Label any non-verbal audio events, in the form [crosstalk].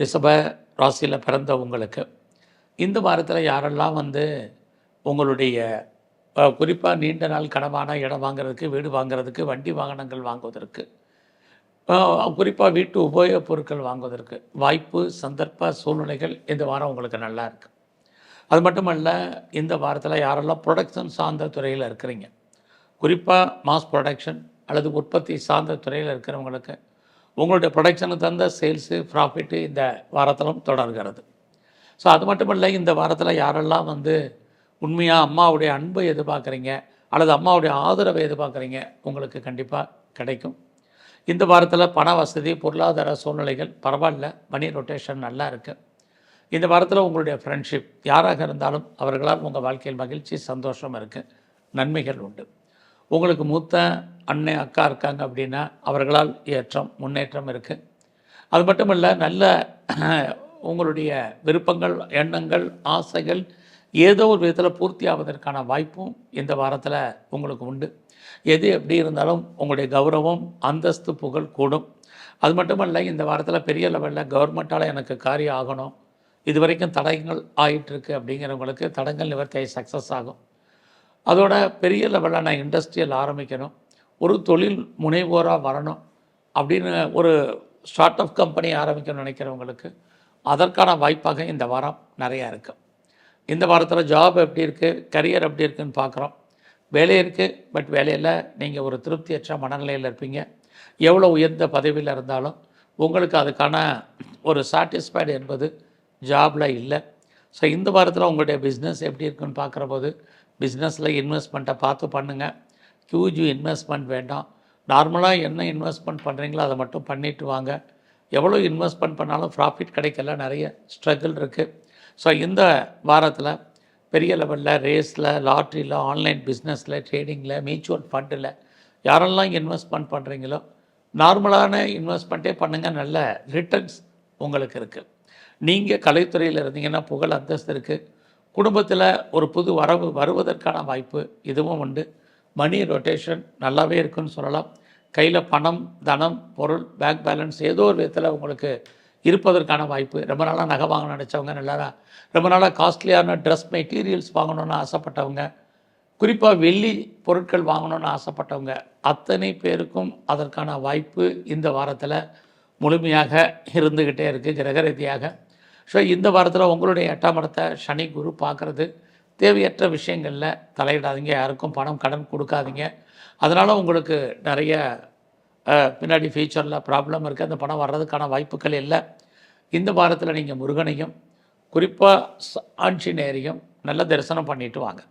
ரிஷப ராசியில் பிறந்த உங்களுக்கு இந்த வாரத்தில் யாரெல்லாம் வந்து உங்களுடைய குறிப்பாக நீண்ட நாள் கடமான இடம் வாங்குறதுக்கு வீடு வாங்குறதுக்கு வண்டி வாகனங்கள் வாங்குவதற்கு குறிப்பாக வீட்டு உபயோகப் பொருட்கள் வாங்குவதற்கு வாய்ப்பு சந்தர்ப்ப சூழ்நிலைகள் இந்த வாரம் உங்களுக்கு நல்லா இருக்குது அது மட்டுமல்ல இந்த வாரத்தில் யாரெல்லாம் ப்ரொடக்ஷன் சார்ந்த துறையில் இருக்கிறீங்க குறிப்பாக மாஸ் ப்ரொடக்ஷன் அல்லது உற்பத்தி சார்ந்த துறையில் இருக்கிறவங்களுக்கு உங்களுடைய ப்ரொடக்ஷனுக்கு தகுந்த சேல்ஸு ப்ராஃபிட்டு இந்த வாரத்திலும் தொடர்கிறது. ஸோ அது மட்டும் இல்லை இந்த வாரத்தில் யாரெல்லாம் வந்து உண்மையாக அம்மாவுடைய அன்பை எதிர்பார்க்குறீங்க அல்லது அம்மாவுடைய ஆதரவை எதிர்பார்க்குறீங்க உங்களுக்கு கண்டிப்பாக கிடைக்கும். இந்த வாரத்தில் பண வசதி பொருளாதார சூழ்நிலைகள் பரவாயில்ல மணி ரொட்டேஷன் நல்லா இருக்குது இந்த வாரத்தில் உங்களுடைய ஃப்ரெண்ட்ஷிப் யாராக இருந்தாலும் அவர்களால் உங்கள் வாழ்க்கையில் மகிழ்ச்சி சந்தோஷம் இருக்குது நன்மைகள் உண்டு. உங்களுக்கு மூத்த அண்ணன் அக்கா இருக்காங்க அப்படின்னா அவர்களால் ஏற்றம் முன்னேற்றம் இருக்குது அது மட்டும் இல்லை நல்ல [clears throat] உங்களுடைய விருப்பங்கள் எண்ணங்கள் ஆசைகள் ஏதோ ஒரு விதத்தில் பூர்த்தி ஆவதற்கான வாய்ப்பும் இந்த வாரத்தில் உங்களுக்கு உண்டு. எது எப்படி இருந்தாலும் உங்களுடைய கௌரவம் அந்தஸ்து புகழ் கூடும். அது மட்டுமல்ல இந்த வாரத்தில் பெரிய லெவலில் கவர்மெண்ட்டால் எனக்கு காரியம் ஆகணும். இது வரைக்கும் தடங்கள் ஆகிட்டுருக்கு அப்படிங்கிறவங்களுக்கு தடங்கள் நிவர்த்தி சக்ஸஸ் ஆகும். அதோட பெரிய லெவலில் நான் இண்டஸ்ட்ரியல் ஆரம்பிக்கணும். ஒரு தொழில் முனைவோராக வரணும் அப்படின்னு ஒரு ஸ்டார்ட் அப் கம்பெனி ஆரம்பிக்கணும்னு நினைக்கிறவங்களுக்கு அதற்கான வாய்ப்பாக இந்த வாரம் நிறையா இருக்குது இந்த வாரத்தில் ஜாப் எப்படி இருக்குது கரியர் எப்படி இருக்குதுன்னு பார்க்குறோம் வேலை இருக்குது பட் வேலையில் நீங்கள் ஒரு திருப்தியற்ற மனநிலையில் இருப்பீங்க. எவ்வளோ உயர்ந்த பதவியில் இருந்தாலும் உங்களுக்கு அதுக்கான ஒரு சாட்டிஸ்ஃபைடு என்பது ஜாபில் இல்லை. ஸோ இந்த வாரத்தில் உங்களுடைய பிஸ்னஸ் எப்படி இருக்குன்னு பார்க்குற போது பிஸ்னஸில் இன்வெஸ்ட்மெண்ட்டை பார்த்து பண்ணுங்கள் ஹியூஜ் இன்வெஸ்ட்மெண்ட் வேண்டாம். நார்மலாக என்ன இன்வெஸ்ட்மெண்ட் பண்ணுறீங்களோ அதை மட்டும் பண்ணிட்டு வாங்க. எவ்வளோ இன்வெஸ்ட்மெண்ட் பண்ணாலும் ப்ராஃபிட் கிடைக்கல நிறைய ஸ்ட்ரகிள் இருக்குது ஸோ இந்த வாரத்தில் பெரிய லெவலில் ரேஸில் லாட்ரியில் ஆன்லைன் பிஸ்னஸில் ட்ரேடிங்கில் மியூச்சுவல் ஃபண்டில் யாரெல்லாம் இன்வெஸ்ட்மெண்ட் பண்ணுறீங்களோ நார்மலான இன்வெஸ்ட்மெண்ட்டே பண்ணுங்கள் நல்ல ரிட்டர்ன்ஸ் உங்களுக்கு இருக்குது நீங்கள் கலைத்துறையில் இருந்தீங்கன்னா புகழ் அந்தஸ்து இருக்குது குடும்பத்தில் ஒரு புது வரவு வருவதற்கான வாய்ப்பு இதுவும் உண்டு. மணி ரொட்டேஷன் நல்லாவே இருக்குன்னு சொல்லலாம். கையில் பணம் தனம் பொருள் பேங்க் பேலன்ஸ் ஏதோ ஒரு விதத்தில் உங்களுக்கு இருப்பதற்கான வாய்ப்பு. ரொம்ப நாளாக நகை வாங்க நினச்சவங்க நல்லா ரொம்ப நாளாக காஸ்ட்லியான ட்ரெஸ் மெட்டீரியல்ஸ் வாங்கணுன்னு ஆசைப்பட்டவங்க குறிப்பாக வெள்ளி பொருட்கள் வாங்கணுன்னு ஆசைப்பட்டவங்க அத்தனை பேருக்கும் அதற்கான வாய்ப்பு இந்த வாரத்தில் முழுமையாக இருந்துக்கிட்டே இருக்குது கிரக ரீதியாக ஸோ இந்த வாரத்தில் உங்களுடைய எட்டாம் இடத்தை சனி குரு பார்க்குறது. தேவையற்ற விஷயங்களில் தலையிடாதீங்க. யாருக்கும் பணம் கடன் கொடுக்காதீங்க. அதனால் உங்களுக்கு நிறைய பின்னாடி ஃபியூச்சரில் ப்ராப்ளம் இருக்குது அந்த பணம் வர்றதுக்கான வாய்ப்புகள் இல்லை. இந்த வாரத்தில் நீங்கள் முருகனையும் குறிப்பாக ஆஞ்சநேயரையும் நல்ல தரிசனம் பண்ணிட்டு வாங்க.